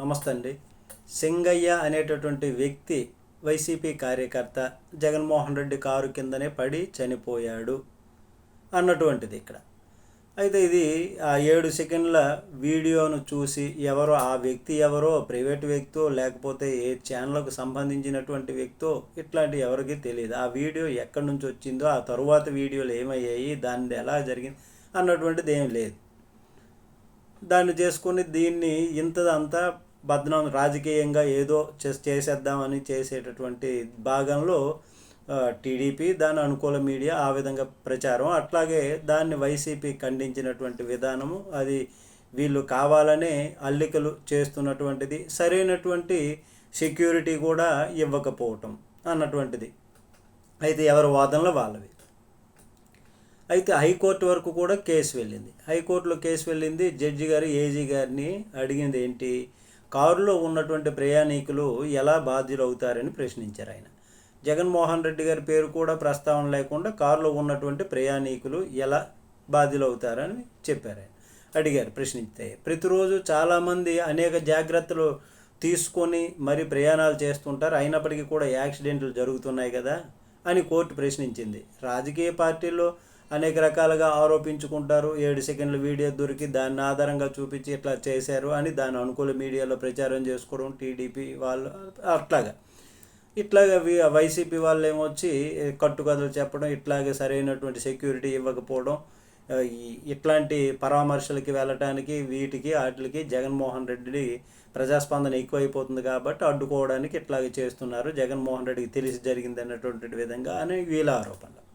నమస్తే అండి సింగయ్య అనేటటువంటి వ్యక్తి వైసీపీ కార్యకర్త జగన్మోహన్ రెడ్డి కారు కిందనే పడి చనిపోయాడు అన్నటువంటిది ఇక్కడ. అయితే ఇది ఆ ఏడు సెకండ్ల వీడియోను చూసి ఎవరో ఆ వ్యక్తి ఎవరో ప్రైవేట్ వ్యక్తో లేకపోతే ఏ ఛానల్కు సంబంధించినటువంటి వ్యక్తో ఇట్లాంటి ఎవరికి తెలియదు. ఆ వీడియో ఎక్కడి నుంచి వచ్చిందో ఆ తరువాత వీడియోలు ఏమయ్యాయి దాన్ని ఎలా జరిగింది అన్నటువంటిది ఏం లేదు. దాన్ని చేసుకుని దీన్ని ఇంతదంతా బద్నాం రాజకీయంగా ఏదో చేస్- చేసేద్దామని చేసేటటువంటి భాగంలో టీడీపీ దాని అనుకూల మీడియా ఆ విధంగా ప్రచారం. అట్లాగే దాన్ని వైసీపీ ఖండించినటువంటి విధానము అది వీళ్ళు కావాలనే అల్లికలు చేస్తున్నటువంటిది సరైనటువంటి సెక్యూరిటీ కూడా ఇవ్వకపోవటం అన్నటువంటిది. అయితే ఎవరి వాదనలో వాళ్ళవి. అయితే హైకోర్టు వరకు కూడా కేసు వెళ్ళింది. హైకోర్టులో కేసు వెళ్ళింది జడ్జి గారు ఏజీ గారిని అడిగింది ఏంటి? కారులో ఉన్నటువంటి ప్రయాణికులు ఎలా బాధ్యులు అవుతారని ప్రశ్నించారు ఆయన. జగన్మోహన్ రెడ్డి గారి పేరు కూడా ప్రస్తావన లేకుండా కారులో ఉన్నటువంటి ప్రయాణికులు ఎలా బాధ్యులు అవుతారని చెప్పారు ఆయన. అడిగారు ప్రశ్నిస్తే ప్రతిరోజు చాలామంది అనేక జాగ్రత్తలు తీసుకొని మరి ప్రయాణాలు చేస్తుంటారు. అయినప్పటికీ కూడా యాక్సిడెంట్లు జరుగుతున్నాయి కదా? అని కోర్టు ప్రశ్నించింది. రాజకీయ పార్టీల్లో అనేక రకాలుగా ఆరోపించుకుంటారు. ఏడు సెకండ్ల వీడియో దొరికి దాన్ని ఆధారంగా చూపించి ఇట్లా చేశారు అని దాని అనుకూల మీడియాలో ప్రచారం చేసుకోవడం టీడీపీ వాళ్ళు అట్లాగా. ఇట్లాగా వైసీపీ వాళ్ళు ఏమొచ్చి కట్టుకథలు చెప్పడం ఇట్లాగే సరైనటువంటి సెక్యూరిటీ ఇవ్వకపోవడం ఇట్లాంటి పరామర్శలకి వెళ్ళటానికి వీటికి వాటికి జగన్మోహన్ రెడ్డి ప్రజాస్పందన ఎక్కువైపోతుంది కాబట్టి అడ్డుకోవడానికి ఇట్లాగే చేస్తున్నారు. జగన్మోహన్ రెడ్డికి తెలిసి జరిగింది అన్నటువంటి విధంగా అని వీళ్ళ ఆరోపణలు.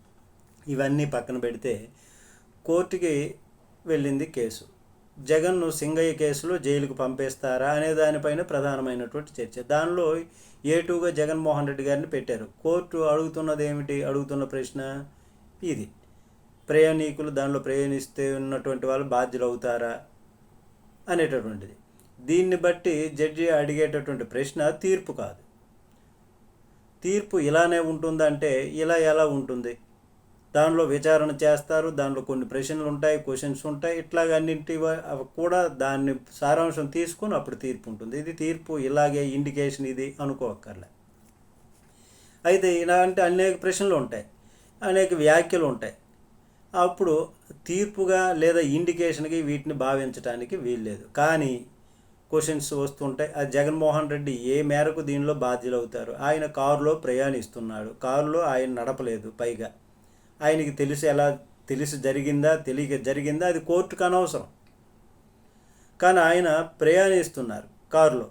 ఇవన్నీ పక్కన పెడితే కోర్టుకి వెళ్ళింది కేసు. జగన్ను సింగయ్య కేసులో జైలుకు పంపేస్తారా అనే దానిపైన ప్రధానమైనటువంటి చర్చ. దానిలో ఏటుగా జగన్మోహన్ రెడ్డి గారిని పెట్టారు. కోర్టు అడుగుతున్నది ఏమిటి అడుగుతున్న ప్రశ్న ఇది. ప్రయాణికులు దానిలో ప్రయాణిస్తే ఉన్నటువంటి వాళ్ళు బాధ్యులు అవుతారా అనేటటువంటిది. దీన్ని బట్టి జడ్జి అడిగేటటువంటి ప్రశ్న తీర్పు కాదు. తీర్పు ఇలానే ఉంటుందంటే ఇలా ఎలా ఉంటుంది? దానిలో విచారణ చేస్తారు దానిలో కొన్ని ప్రశ్నలు ఉంటాయి క్వశ్చన్స్ ఉంటాయి ఇట్లాగ అన్నింటి కూడా దాన్ని సారాంశం తీసుకొని అప్పుడు తీర్పు ఉంటుంది. ఇది తీర్పు ఇలాగే ఇండికేషన్ ఇది అనుకోక్కర్లే. అయితే ఇలాంటి అనేక ప్రశ్నలు ఉంటాయి అనేక వ్యాఖ్యలు ఉంటాయి. అప్పుడు తీర్పుగా లేదా ఇండికేషన్కి వీటిని భావించడానికి వీల్లేదు. కానీ క్వశ్చన్స్ వస్తుంటాయి. ఆ జగన్మోహన్ రెడ్డి ఏ మేరకు దీనిలో బాధ్యులవుతారు? ఆయన కారులో ప్రయాణిస్తున్నాడు. కారులో ఆయన నడపలేదు పైగా. ఆయనకి తెలిసి ఎలా తెలిసి జరిగిందా తెలియక జరిగిందా అది కోర్టుకు అనవసరం. కానీ ఆయన ప్రయాణిస్తున్నారు కారులో.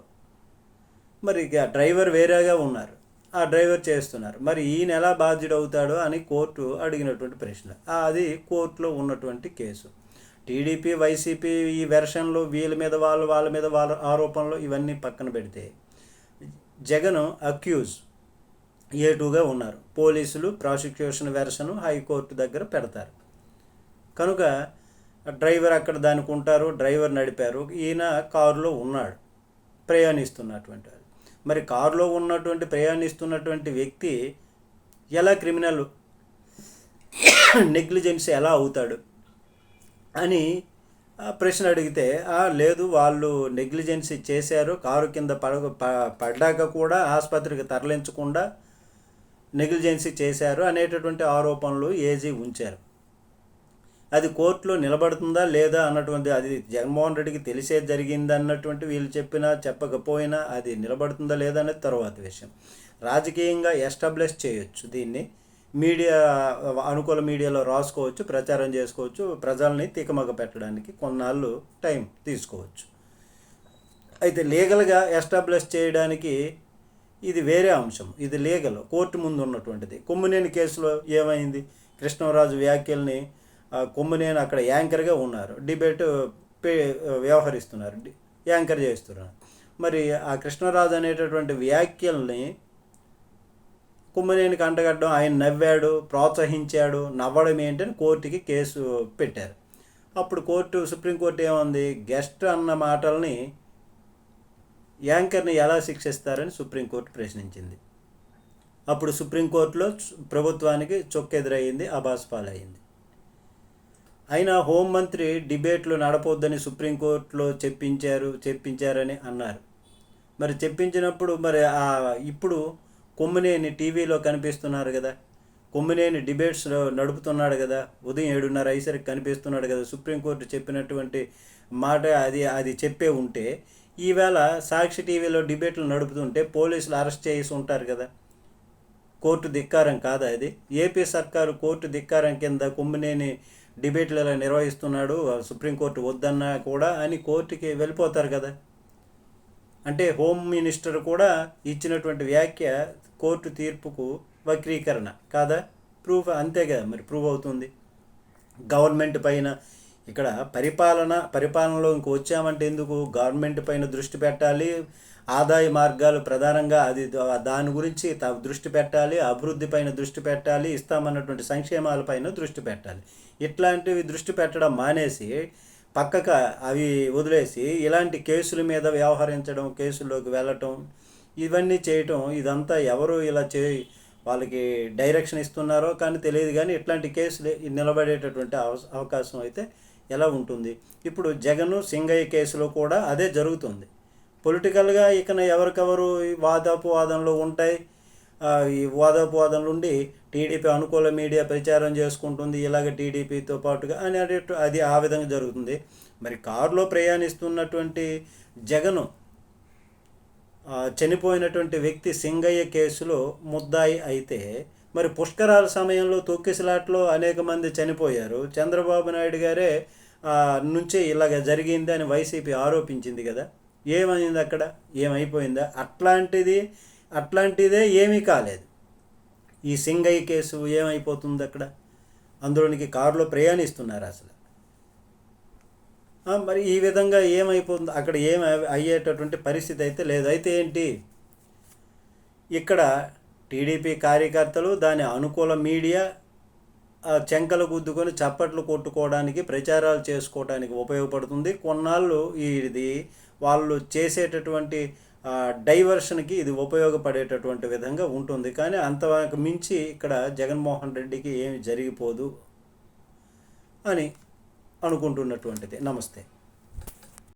మరి ఇక డ్రైవర్ వేరేగా ఉన్నారు. ఆ డ్రైవర్ చేస్తున్నారు. మరి ఈయన ఎలా బాధ్యుడు అవుతాడో అని కోర్టు అడిగినటువంటి ప్రశ్న. అది కోర్టులో ఉన్నటువంటి కేసు. టీడీపీ వైసీపీ ఈ వెర్షన్లు వీళ్ళ మీద వాళ్ళు వాళ్ళ మీద వాళ్ళ ఆరోపణలు ఇవన్నీ పక్కన పెడితే జగన్ అక్యూజ్ ఏ టూగా ఉన్నారు? పోలీసులు ప్రాసిక్యూషన్ వెర్షన్ హైకోర్టు దగ్గర పెడతారు. కనుక డ్రైవర్ అక్కడ దానికి ఉంటారు డ్రైవర్ నడిపారు ఈయన కారులో ఉన్నాడు ప్రయాణిస్తున్నటువంటి వారు మరి కారులో ఉన్నటువంటి ప్రయాణిస్తున్నటువంటి వ్యక్తి ఎలా క్రిమినల్ నెగ్లిజెన్స్ ఎలా అవుతాడు అని ప్రశ్న అడిగితే లేదు వాళ్ళు నెగ్లిజెన్సీ చేశారు కారు కింద పడ ప- పడ్డాక కూడా ఆసుపత్రికి తరలించకుండా నెగ్లిజెన్సీ చేశారు అనేటటువంటి ఆరోపణలు ఏజీ ఉంచారు. అది కోర్టులో నిలబడుతుందా లేదా అన్నటువంటి అది జగన్మోహన్ రెడ్డికి తెలిసే జరిగింది అన్నటువంటి వీళ్ళు చెప్పినా చెప్పకపోయినా అది నిలబడుతుందా లేదా అనేది తర్వాత విషయం. రాజకీయంగా ఎస్టాబ్లిష్ చేయొచ్చు దీన్ని. మీడియా అనుకూల మీడియాలో రాసుకోవచ్చు ప్రచారం చేసుకోవచ్చు ప్రజల్ని తికమక పెట్టడానికి కొన్నాళ్ళు టైం తీసుకోవచ్చు. అయితే లీగల్గా ఎస్టాబ్లిష్ చేయడానికి ఇది వేరే అంశం. ఇది లీగల్. కోర్టు ముందు ఉన్నటువంటిది. కొమ్మునేని కేసులో ఏమైంది? కృష్ణరాజు వ్యాఖ్యల్ని ఆ, అక్కడ యాంకర్గా ఉన్నారు. డిబేట్ పే వ్యవహరిస్తున్నారు. యాంకర్ చేస్తున్నారు. మరి ఆ కృష్ణరాజు అనేటటువంటి వ్యాఖ్యల్ని కుమ్మనేనికి అంటగడ్డం ఆయన నవ్వాడు ప్రోత్సహించాడు నవ్వడం ఏంటని కోర్టుకి కేసు పెట్టారు. అప్పుడు కోర్టు సుప్రీంకోర్టు ఏముంది? గెస్ట్ అన్న మాటల్ని యాంకర్ని ఎలా శిక్షిస్తారని సుప్రీంకోర్టు ప్రశ్నించింది. అప్పుడు సుప్రీంకోర్టులో ప్రభుత్వానికి చొక్కెదురయ్యింది అబాస్పాలయ్యింది అయినా హోంమంత్రి డిబేట్లు నడపొద్దని సుప్రీంకోర్టులో చెప్పించారు చెప్పించారని అన్నారు. మరి చెప్పించినప్పుడు మరి ఇప్పుడు కొమ్మినేని టీవీలో కనిపిస్తున్నారు కదా. కొమ్మినేని డిబేట్స్లో నడుపుతున్నాడు కదా. ఉదయం ఏడున్నర అయ్యేసరికి కనిపిస్తున్నాడు కదా. సుప్రీంకోర్టు చెప్పినటువంటి మాట అది అది చెప్పే ఉంటే ఈవేళ సాక్షి టీవీలో డిబేట్లు నడుపుతుంటే పోలీసులు అరెస్ట్ చేసి ఉంటారు కదా. కోర్టు ధిక్కారం కాదా అది ఏపీ సర్కారు కోర్టు ధిక్కారం కింద కుమ్మినేని డిబేట్లు ఇలా నిర్వహిస్తున్నాడు సుప్రీంకోర్టు వద్దన్నా కూడా అని కోర్టుకి వెళ్ళిపోతారు కదా. అంటే హోమ్ మినిస్టర్ కూడా ఇచ్చినటువంటి వ్యాఖ్య కోర్టు తీర్పుకు వక్రీకరణ కాదా? ప్రూఫ్ అంతే కదా మరి ప్రూవ్ అవుతుంది. గవర్నమెంట్ పైన ఇక్కడ పరిపాలన పరిపాలనలో ఇంక వచ్చామంటే ఎందుకు? గవర్నమెంట్ పైన దృష్టి పెట్టాలి. ఆదాయ మార్గాలు ప్రధానంగా అది దాని గురించి త- దృష్టి పెట్టాలి. అభివృద్ధి పైన దృష్టి పెట్టాలి. ఇస్తామన్నటువంటి సంక్షేమాలపైన దృష్టి పెట్టాలి. ఇట్లాంటివి దృష్టి పెట్టడం మానేసి పక్కక అవి వదిలేసి ఇలాంటి కేసుల మీద వ్యవహరించడం కేసుల్లోకి వెళ్ళటం ఇవన్నీ చేయటం ఇదంతా ఎవరు ఇలా చే వాళ్ళకి డైరెక్షన్ ఇస్తున్నారో కానీ తెలియదు కానీ ఇట్లాంటి కేసులు నిలబడేటటువంటి అవ- అవకాశం అయితే ఎలా ఉంటుంది? ఇప్పుడు జగన్ సింగయ్య కేసులో కూడా అదే జరుగుతుంది. పొలిటికల్గా ఇక్కడ ఎవరికెవరు ఈ వాదాపోవాదనలు ఉంటాయి? ఈ వాదాపోవాదనలు ఉండి టీడీపీ అనుకూల మీడియా ప్రచారం చేసుకుంటుంది. ఇలాగ టీడీపీతో పాటుగా అని అదే అది ఆ విధంగా జరుగుతుంది. మరి కారులో ప్రయాణిస్తున్నటువంటి జగను చనిపోయినటువంటి వ్యక్తి సింగయ్య కేసులో ముద్దాయి అయితే మరి పుష్కరాల సమయంలో తొక్కిసలాట్లో అనేక మంది చనిపోయారు. చంద్రబాబు నాయుడు గారే నుంచే ఇలాగ జరిగింది అని వైసీపీ ఆరోపించింది కదా. ఏమైంది అక్కడ? ఏమైపోయిందా? అట్లాంటిది అట్లాంటిదే ఏమీ కాలేదు. ఈ సింగయ్య కేసు ఏమైపోతుంది అక్కడ? అందులోనికి కారులో ప్రయాణిస్తున్నారు అసలు. మరి ఈ విధంగా ఏమైపోతుంది? అక్కడ ఏం అయ్యేటటువంటి పరిస్థితి అయితే లేదు. అయితే ఏంటి? ఇక్కడ టీడీపీ కార్యకర్తలు దాని అనుకూల మీడియా చెంకలు గుద్దుకొని చప్పట్లు కొట్టుకోవడానికి ప్రచారాలు చేసుకోవడానికి ఉపయోగపడుతుంది. కొన్నాళ్ళు ఇది వాళ్ళు చేసేటటువంటి డైవర్షన్కి ఇది ఉపయోగపడేటటువంటి విధంగా ఉంటుంది. కానీ అంతవరకు మించి ఇక్కడ జగన్మోహన్ రెడ్డికి ఏమి జరిగిపోదు అని అనుకుంటున్నటువంటిది. నమస్తే.